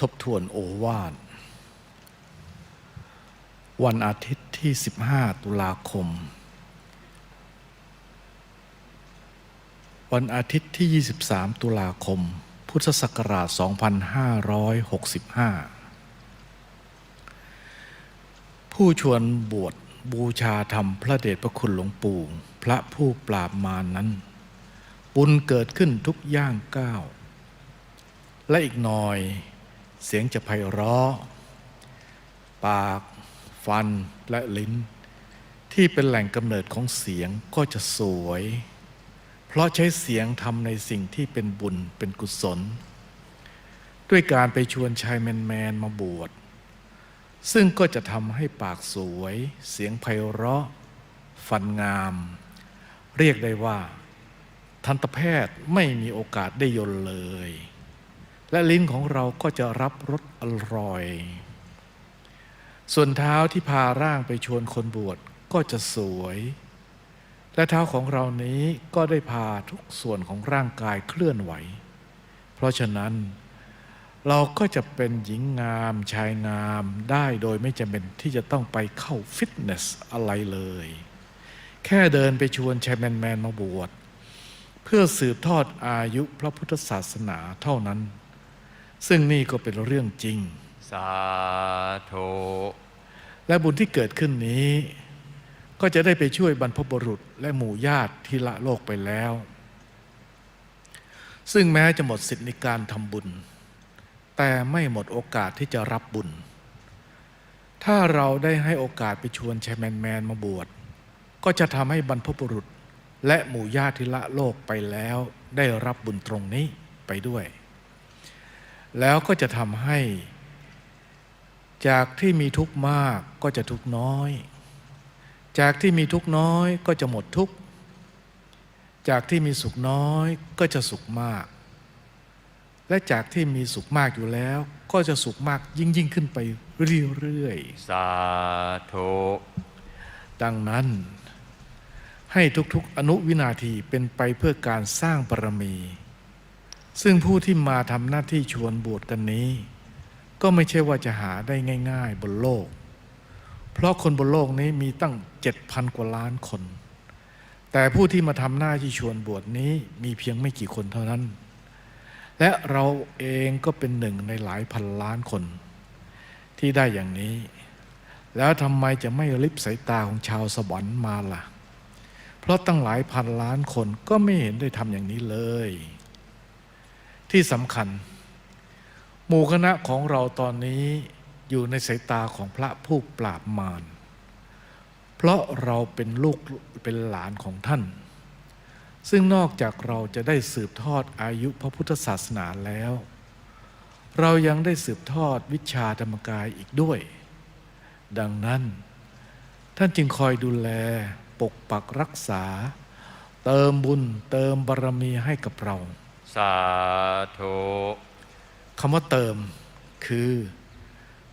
ทบทวนโอวาทวันอาทิตย์ที่ 15 ตุลาคม วันอาทิตย์ที่ 23 ตุลาคม พุทธศักราช 2565 ผู้ชวนบวชบูชาธรรมพระเดชพระคุณหลวงปู่ พระผู้ปราบมารนนั้น บุญเกิดขึ้นทุกย่างก้าว และอีกหน่อย เสียงจะไพเราะ ปาก ฟันและลิ้น ที่เป็นแหล่งกำเนิดของเสียงก็จะสวย เพราะใช้เสียงทำในสิ่งที่เป็นบุญเป็นกุศล ด้วยการไปชวนชายแมนๆมาบวชซึ่งก็จะทำให้ปากสวย เสียงไพเราะ ฟันงาม เรียกได้ว่า ทันตแพทย์ไม่มีโอกาสได้ยนเลย และลิ้นของเราก็จะรับรสอร่อย ส่วนเท้าที่พาร่างไปชวนคนบวชก็จะสวย และเท้าของเรานี้ก็ได้พาทุกส่วนของร่างกายเคลื่อนไหว เพราะฉะนั้นเราก็จะเป็นหญิงงามชายงามได้โดยไม่จำเป็นที่จะต้องไปเข้าฟิตเนสอะไรเลย แค่เดินไปชวนชายแมนๆมาบวชเพื่อสืบทอดอายุพระพุทธศาสนาเท่านั้น ซึ่งนี่ก็เป็นเรื่องจริง สาธุและบุญที่เกิดขึ้นนี้ ก็จะได้ไปช่วยบรรพบุรุษและหมู่ญาติที่ละโลกไปแล้ว ซึ่งแม้จะหมดสิทธิในการทำบุญ แต่ไม่หมดโอกาสที่จะรับบุญ ถ้าเราได้ให้โอกาสไปชวนชายแมนแมนๆมาบวชก็จะทำให้บรรพบุรุษและหมู่ญาติที่ละโลกไปแล้ว ได้รับบุญตรงนี้ไปด้วย แล้วก็จะทำให้ จากที่มีทุกข์มากก็จะทุกข์น้อย จากที่มีทุกข์น้อยก็จะหมดทุกข์จากที่มีสุขน้อยก็จะสุขมาก และจากที่มีสุขมากอยู่แล้ว ก็จะสุขมากยิ่งยิ่งขึ้นไปเรื่อยสาธุๆดังนั้น ให้ทุกๆ อนุวินาทีเป็นไปเพื่อการสร้างบารมี ซึ่งผู้ที่มาทำหน้าที่ชวนบวชกันนี้ ก็ไม่ใช่ว่าจะหาได้ง่าย ๆ บนโลก เพราะคนบนโลกนี้มีตั้งเจ็ดพันกว่าล้านคน แต่ผู้ที่มาทำหน้าที่ชวนบวชนี้มีเพียงไม่กี่คนเท่านั้น และเราเองก็เป็นหนึ่งในหลายพันล้านคน ที่ได้อย่างนี้ แล้วทำไมจะไม่ลิบสายตาของชาวสวรรค์มาล่ะ เพราะตั้งหลายพันล้านคนก็ไม่เห็นได้ทำอย่างนี้เลย ที่สำคัญ หมู่คณะของเราตอนนี้อยู่ในสายตาของพระผู้ปราบมารเพราะเราเป็นลูกเป็นหลานของท่าน ซึ่งนอกจากเราจะได้สืบทอดอายุพระพุทธศาสนาแล้ว เรายังได้สืบทอดวิชาธรรมกายอีกด้วย ดังนั้น ท่านจึงคอยดูแลปกปักรักษา เติมบุญเติมบารมีให้กับเรา สาธุคำว่าเติมคือ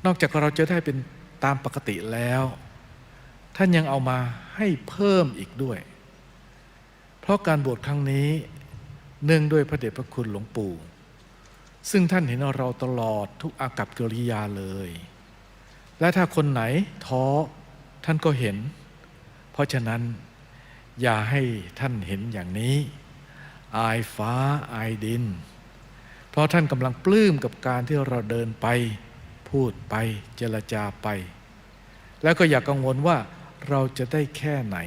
นอกจากเราจะได้เป็นตามปกติแล้ว ท่านยังเอามาให้เพิ่มอีกด้วย เพราะการบวชครั้งนี้เนื่องด้วยพระเดชพระคุณหลวงปู่ ซึ่งท่านเห็นเราตลอดทุกอากับกิริยาเลย และถ้าคนไหนท้อท่านก็เห็น เพราะฉะนั้นอย่าให้ท่านเห็นอย่างนี้ อายฟ้าอายดิน เพราะท่านกำลังปลื้มกับการที่เราเดินไป พูดไปเจรจาไป แล้วก็อย่ากกังวลว่าเราจะได้แค่ไหน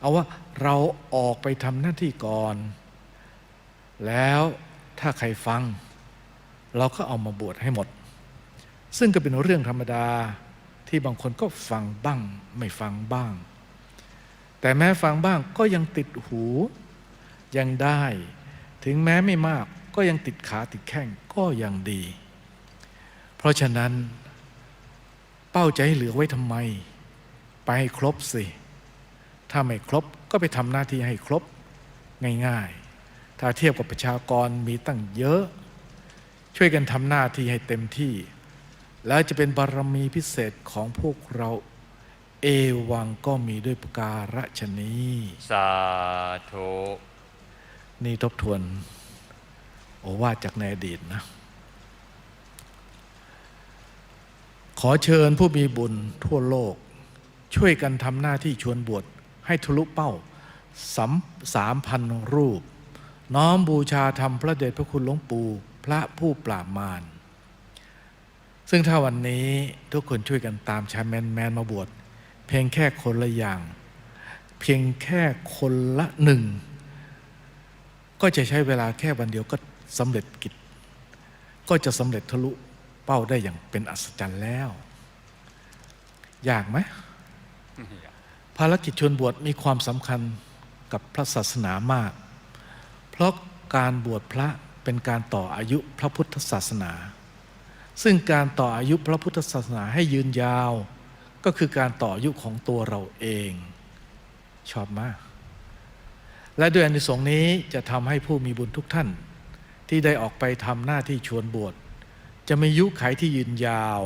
เอาว่าเราออกไปทำหน้าที่ก่อน แล้วถ้าใครฟัง เราก็เอามาบวชให้หมด ซึ่งก็เป็นเรื่องธรรมดาที่บางคนก็ฟังบ้างไม่ฟังบ้าง แต่แม้ฟังบ้างก็ยังติดหู ยังได้ ถึงแม้ไม่มากก็ยังติดขาติดแข้งก็ยังดี เพราะฉะนั้น เป้าใจเหลือไว้ทำไม ไปให้ครบสิ ถ้าไม่ครบก็ไปทำหน้าที่ให้ครบง่ายๆ ถ้าเทียบกับประชากรมีตั้งเยอะ ช่วยกันทำหน้าที่ให้เต็มที่ แล้วจะเป็นบารมีพิเศษของพวกเราเอวังก็มีด้วยประการฉนี้ สาธุ นี่ทบทวน โอวาจากในอดีตนะ ขอเชิญผู้มีบุญทั่วโลก ช่วยกันทำหน้าที่ชวนบวชให้ทะลุเป้าสามสามพันรูป น้อมบูชาธรรมพระเดชพระคุณหลวงปู่พระผู้ปราบมารซึ่งถ้าวันนี้ทุกคนช่วยกันตามชายแมนแมนมาบวชเพียงแค่คนละอย่าง เพียงแค่คนละหนึ่ง ก็จะใช้เวลาแค่วันเดียวก็สำเร็จกิจ ก็จะสำเร็จทะลุเป้าได้อย่างเป็นอัศจรรย์แล้ว ยากไหมภารกิจชวนบวชมีความสำคัญกับพระศาสนามาก เพราะการบวชพระเป็นการต่ออายุพระพุทธศาสนา ซึ่งการต่ออายุพระพุทธศาสนาให้ยืนยาว ก็คือการต่ออายุของตัวเราเอง ชอบมาก และด้วยอานิสงส์นี้จะทำให้ผู้มีบุญทุกท่าน ที่ได้ออกไปทำหน้าที่ชวนบวชจะมียุคไขที่ยืนยาว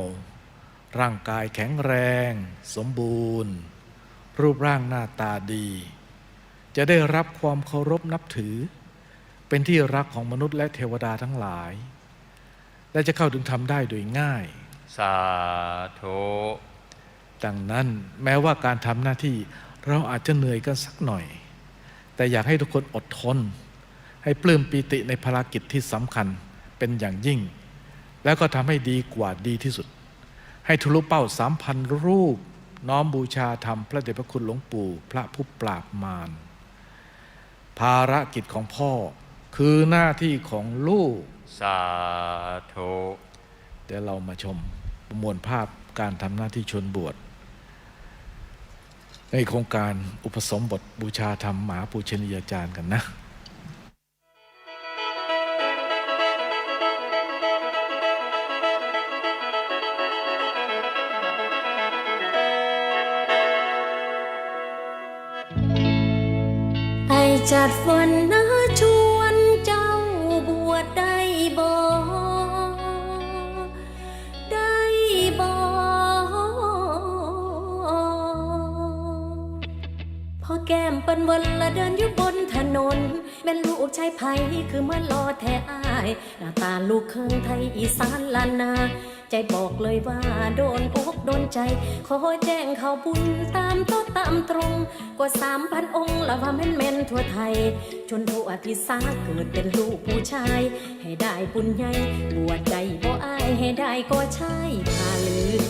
ร่างกายแข็งแรง สมบูรณ์ รูปร่างหน้าตาดี จะได้รับความเคารพนับถือ เป็นที่รักของมนุษย์และเทวดาทั้งหลาย และจะเข้าถึงทำได้โดยง่าย สาธุดังนั้นแม้ว่าการทำหน้าที่เราอาจจะเหนื่อยกันสักหน่อย แต่อยากให้ทุกคนอดทน ให้ปลื้มปีติในภารกิจที่สำคัญเป็นอย่างยิ่ง แล้วก็ทำให้ดีกว่าดีที่สุด ให้ทะลุเป้าสามพันรูป น้อมบูชาธรรมพระเดชพระคุณหลวงปู่ พระผู้ปราบมารภารกิจของพ่อคือหน้าที่ของลูก สาธุเดี๋ยวเรามาชมประมวลภาพการทำหน้าที่ชนบวช ในโครงการอุปสมบทบูชาธรรมหมาปูชนียาจารย์กันนะไอจัดฝน แก้มเปิ้นวันละเดินอยู่บนถนนเป็นลูกชายไผคือมารอแท้อายหน้าตาลูกเคยไทยอีสานลานนา ใจบอกเลยว่าโดนอกโดนใจ ขอแจ้งข่าวบุญตามโต๊ะตามตรง กว่าสามพันองค์ละว่าแม่นแม่นทั่วไทย จนทั่วที่สาเกิดเป็นลูกผู้ชาย ให้ได้บุญใหญ่บวชใจบ่อายให้ได้ก็ใช่ผ่าลือ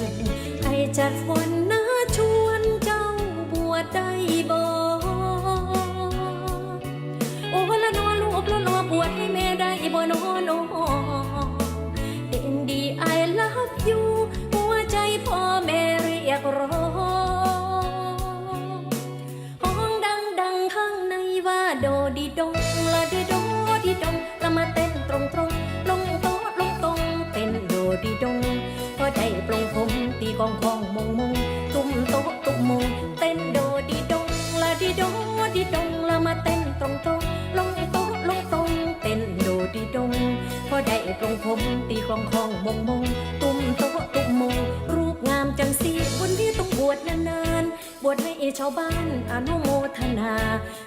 ไอจัดฝนนะชวนเจ้าบวชได้ โอ้ละนอลูกละนอบวชให้แม่ได้บ่นอนอเอ็นดี I love you หัวใจพ่อแม่เรียกร้องห้องดังดังข้างในว่าโดดีดงละดีโดดีดงละมาเต้นตรงตรงลงโต๊ะลงตรงเต้นโดดีดงพอได้ปลงผมตีกองคอ บ้านอนุโมทนา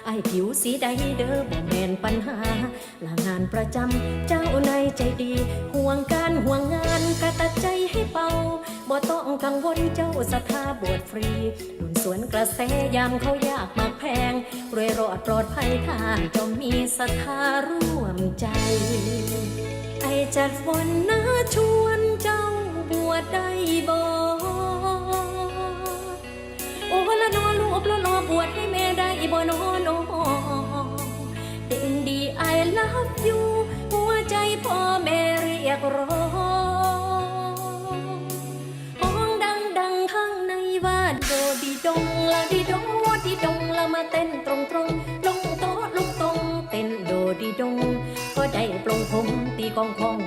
ไอผิวสีใดเด้อบ่แมนปัญหาลางานประจำเจ้านายใจดี ห่วงการห่วงงานกระตัดใจให้เบาบ่ต้องกังวลเจ้าสถาบวชฟรีหนุนสวนกระแสยามเขายากมากแพงรวยรอดปลอดภัยทานจอมมีศรัทธาร่วมใจ ไอจัดฝนนะชวนเจ้าบวชได้บ่ ละนอลูกละนอบวชให้แม่ได้บ่นอนอเด่นดี I love you หัวใจพ่อแม่เรียกร้องห้องดังดังข้างในว่าโดดีดงละดีดงดีดงละมาเต้นตรงตรงลงโต๊ะลงตรงเต้นโดดีดงก็ได้ปลงผมตีกองคอง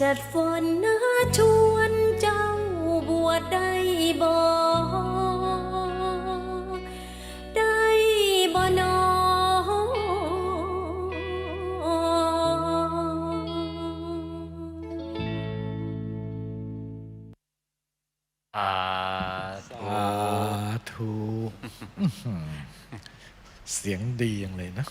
จัดฝนนะชวนเจ้าบวชได้บ่ได้บ่นอสาธุสาธุ เสียงดีอย่างเลยนะ